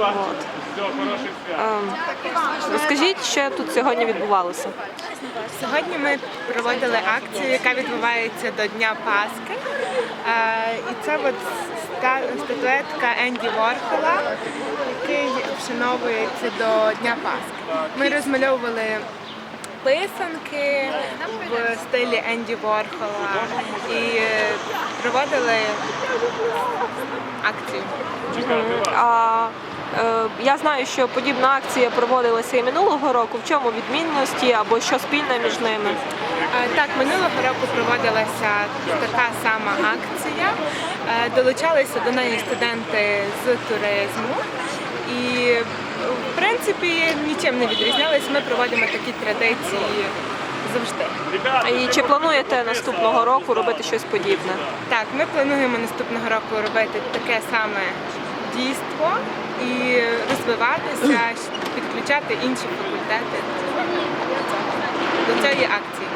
От. Ем, Розкажіть, що тут сьогодні відбувалося? Сьогодні ми проводили акцію, яка відбувається до Дня Пасхи. Е, І це от статуетка Енді Ворхола, який вшановується до Дня Пасхи. Ми розмальовували писанки в стилі Енді Ворхола і проводили акцію. А, я знаю, що подібна акція проводилася і минулого року. В чому відмінності або що спільне між ними? Е, Так, минулого року проводилася така сама акція. Е, Долучалися до неї студенти з туризму. І в принципі нічим не відрізнялися. Ми проводимо такі традиції завжди. І чи плануєте наступного року робити щось подібне? Так, ми плануємо наступного року робити таке саме дійство і розвиватися, підключати інші факультети до цієї акції.